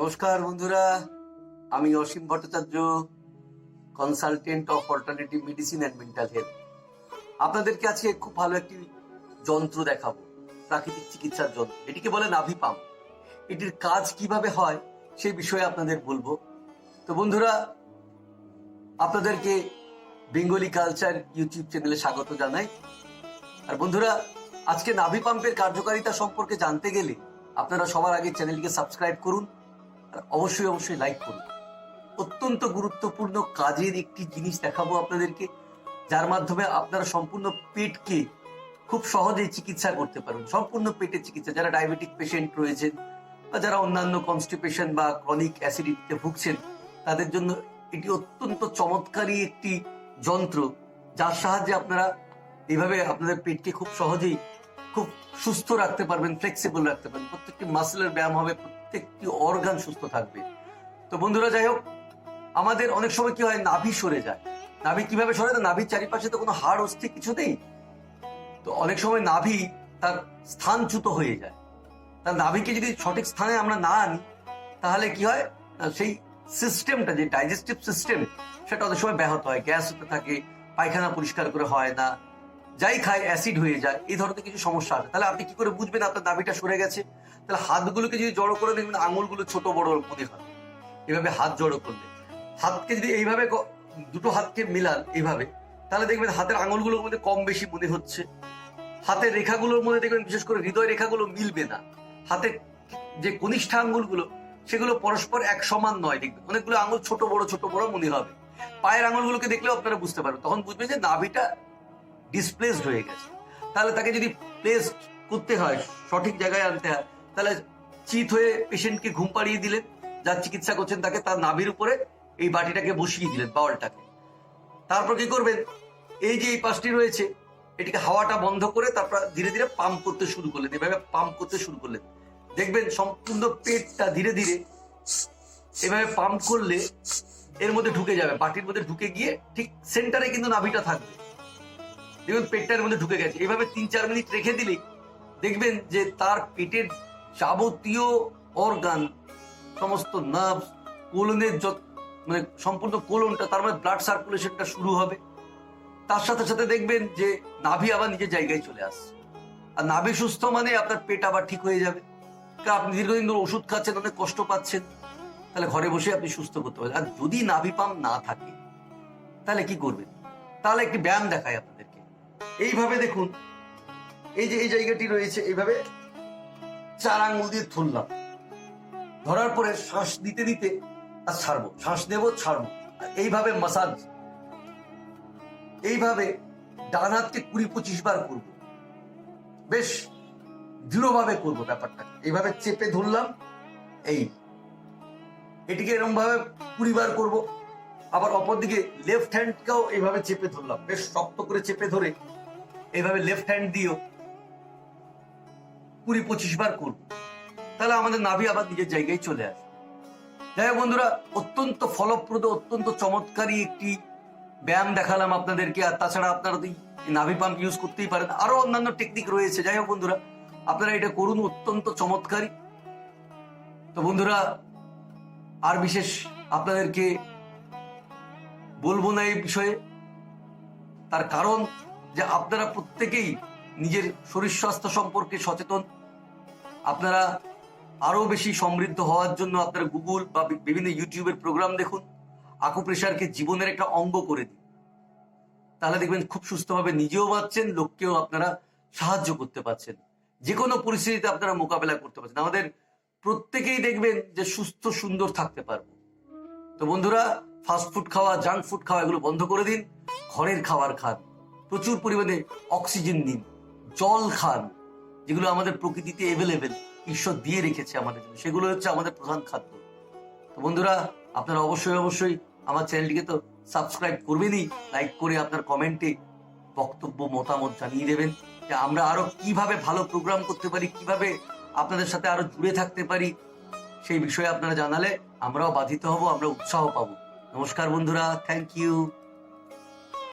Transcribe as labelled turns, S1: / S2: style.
S1: নমস্কার, বন্ধুরা। আমি Asim Bhattacharya consultant of alternative medicine and mental health আপনাদেরকে আজকে খুব ভালো একটি যন্ত্র দেখাবো, প্রাকৃতিক চিকিৎসার যন্ত্র। এটিকে বলে নাভি পাম্প এটির কাজ কীভাবে হয়, সেই বিষয়ে আপনাদের বলব। তো বন্ধুরা, আপনাদেরকে বেঙ্গলি কালচার ইউটিউব চ্যানেলে স্বাগত জানাই। আর বন্ধুরা, আজকে নাভি পাম্পের কার্যকারিতা সম্পর্কে জানতে গেলে আপনারা সবার আগে চ্যানেলটিকে সাবস্ক্রাইব করুন আর অবশ্যই অবশ্যই লাইক করুন। অত্যন্ত গুরুত্বপূর্ণ কাজের একটি জিনিস দেখাবো আপনাদেরকে, যার মাধ্যমে আপনারা সম্পূর্ণ পেটকে খুব সহজেই চিকিৎসা করতে পারবেন। সম্পূর্ণ পেটের চিকিৎসা, যারা ডায়াবেটিক পেশেন্ট রয়েছেন বা যারা অন্যান্য কনস্টিপেশন বা ক্রনিক অ্যাসিডিটিতে ভুগছেন, তাদের জন্য এটি অত্যন্ত চমৎকারী একটি যন্ত্র, যার সাহায্যে আপনারা এভাবে আপনাদের পেটকে খুব সহজেই খুব সুস্থ রাখতে পারবেন ফ্লেক্সিবল রাখতে পারবেন। প্রত্যেকটি মাসেলের ব্যায়াম হবে, প্রত্যেকটি অর্গান সুস্থ থাকবে। তো বন্ধুরা, যাই হোক, আমাদের অনেক সময় কি হয়, নাভি সরে যায়। নাভি কীভাবে সরে? না নাভির চারিপাশে তো কোনো হাড় অস্থি কিছু নেই। তো অনেক সময় নাভি তার স্থানচ্যুত হয়ে যায়। তার নাভিকে যদি সঠিক স্থানে আমরা না আনি, তাহলে কি হয়? সেই সিস্টেমটা যে ডাইজেস্টিভ সিস্টেম সেটা অনেক সময় ব্যাহত হয়। গ্যাস হতে থাকে, পায়খানা পরিষ্কার করে হয় না। যাই খায় অ্যাসিড হয়ে যায়, এই ধরনের কিছু সমস্যা আছে। তাহলে আপনি কি করে বুঝবেন আপনার দাবিটা সরে গেছে? তাহলে হাতগুলোকে যদি জড়ো করে দেখবেন আঙুলগুলো ছোট, বড় মনে হয়। এভাবে হাত জড়ো করলে। হাতকে যদি এইভাবে দুটো হাতকে মিলান এইভাবে, তাহলে দেখবেন হাতের আঙুলগুলোর মধ্যে কম বেশি মনে হচ্ছে। হাতের রেখাগুলোর মধ্যে দেখবেন, বিশেষ করে হৃদয় রেখাগুলো মিলবে না। হাতের যে কনিষ্ঠ আঙ্গুলগুলো সেগুলো পরস্পর এক সমান নয়, দেখবেন। অনেকগুলো আঙুল ছোট, বড় ছোট, বড় মনে হবে। পায়ের আঙুলগুলোকে দেখলেও আপনারা বুঝতে পারবেন। তখন বুঝবেন যে নাভিটা ডিসপ্লেসড হয়ে গেছে। তাহলে তাকে যদি প্লেস করতে হয়, সঠিক জায়গায় আনতে হয়, তাহলে চিত হয়ে পেশেন্টকে ঘুম পাড়িয়ে দিলেন যার চিকিৎসা করছেন তাকে তার নাভির উপরে এই বাটিটাকে বসিয়ে দিলেন বাওয়ালটাকে তারপর কি করবেন? এই যে এই পাশটি রয়েছে, এটিকে হাওয়াটা বন্ধ করে তারপর ধীরে ধীরে পাম্প করতে শুরু করলেন। এভাবে পাম্প করতে শুরু করলেন। দেখবেন সম্পূর্ণ পেটটা ধীরে ধীরে এভাবে পাম্প করলে এর মধ্যে ঢুকে যাবে, বাটির মধ্যে ঢুকে গিয়ে ঠিক সেন্টারে কিন্তু নাভিটা থাকবে। দেখবেন পেটটার মধ্যে ঢুকে গেছে। এইভাবে তিন চার মিনিট রেখে দিলেই দেখবেন যে তার পেটের যাবতীয় অর্গান সমস্ত নার্ভ কোলনের যত মানে সম্পূর্ণ কোলনটা, তার মানে ব্লাড সার্কুলেশনটা শুরু হবে। তার সাথে সাথে দেখবেন যে নাভি আবার নিজের জায়গায় চলে আসছে। আর নাভি সুস্থ মানে আপনার পেট আবার ঠিক হয়ে যাবে। আপনি দীর্ঘদিন ধরে ওষুধ খাচ্ছেন, অনেক কষ্ট পাচ্ছেন, তাহলে ঘরে বসে আপনি সুস্থ করতে পারেন আর যদি নাভি পাম্প না থাকে, তাহলে কি করবেন? তাহলে একটি ব্যায়াম দেখায় আপনাদেরকে এইভাবে দেখুন। এই যে এই জায়গাটি রয়েছে, এইভাবে চার আঙুল দিয়ে ধরলাম ধরার পরে শ্বাস দিতে দিতে আর ছাড়বো, শ্বাস নেব, ছাড়বো। এইভাবে মাসাজ এইভাবে ডান হাতকে কুড়ি পঁচিশ বার করব। বেশ দৃঢ়ভাবে করব ব্যাপারটা এইভাবে চেপে ধরলাম, এই। এটিকে এরকম ভাবে কুড়ি বার করব। আবার অপরদিকে লেফট হ্যান্ডকেও এইভাবে চেপে ধরলাম। বেশ শক্ত করে চেপে ধরে এইভাবে লেফট হ্যান্ড দিয়েও কুড়ি পঁচিশ বার করব। তাহলে আমাদের নাভি আবার নিজের জায়গায় চলে আসে। যাই বন্ধুরা, অত্যন্ত ফলপ্রদ, অত্যন্ত চমৎকারী একটি ব্যায়াম দেখালাম আপনাদেরকে। আর তাছাড়া আপনারা তো নাভি পাম্প ইউজ করতেই পারেন। আরও অন্যান্য টেকনিক রয়েছে। যাই হোক বন্ধুরা, আপনারা এটা করুন, অত্যন্ত চমৎকারী। তো বন্ধুরা, আর বিশেষ আপনাদেরকে বলব না এই বিষয়ে। তার কারণ যে আপনারা প্রত্যেকেই নিজের শরীর স্বাস্থ্য সম্পর্কে সচেতন। আপনারা আরও বেশি সমৃদ্ধ হওয়ার জন্য আপনারা গুগল বা বিভিন্ন ইউটিউবের প্রোগ্রাম দেখুন। আকুপ্রেশারকে জীবনের একটা অঙ্গ করে দিন। তাহলে দেখবেন খুব সুস্থভাবে নিজেও বাঁচছেন, লোককেও আপনারা সাহায্য করতে পারছেন। যে কোনো পরিস্থিতিতে আপনারা মোকাবেলা করতে পারছেন। আমাদের প্রত্যেকেই দেখবেন যে সুস্থ, সুন্দর থাকতে পারব। তো বন্ধুরা ফাস্ট ফুড খাওয়া জাঙ্ক ফুড খাওয়া, এগুলো বন্ধ করে দিন। ঘরের খাবার খান। প্রচুর পরিমাণে অক্সিজেন দিন জল খান। যেগুলো আমাদের প্রকৃতিতে এভেলেবেল ঈশ্বর দিয়ে রেখেছে আমাদের জন্য। সেগুলো হচ্ছে আমাদের প্রধান খাদ্য। তো বন্ধুরা, আপনারা অবশ্যই অবশ্যই আমার চ্যানেলটিকে তো সাবস্ক্রাইব করবেনই। লাইক করে আপনার কমেন্টে বক্তব্য, মতামত জানিয়ে দেবেন। যে আমরা আরও কীভাবে ভালো প্রোগ্রাম করতে পারি, কীভাবে আপনাদের সাথে আরও জুড়ে থাকতে পারি, সেই বিষয়ে আপনারা জানালে আমরাও বাধিত হব, আমরা উৎসাহ পাবো। নমস্কার বন্ধুরা থ্যাংক ইউ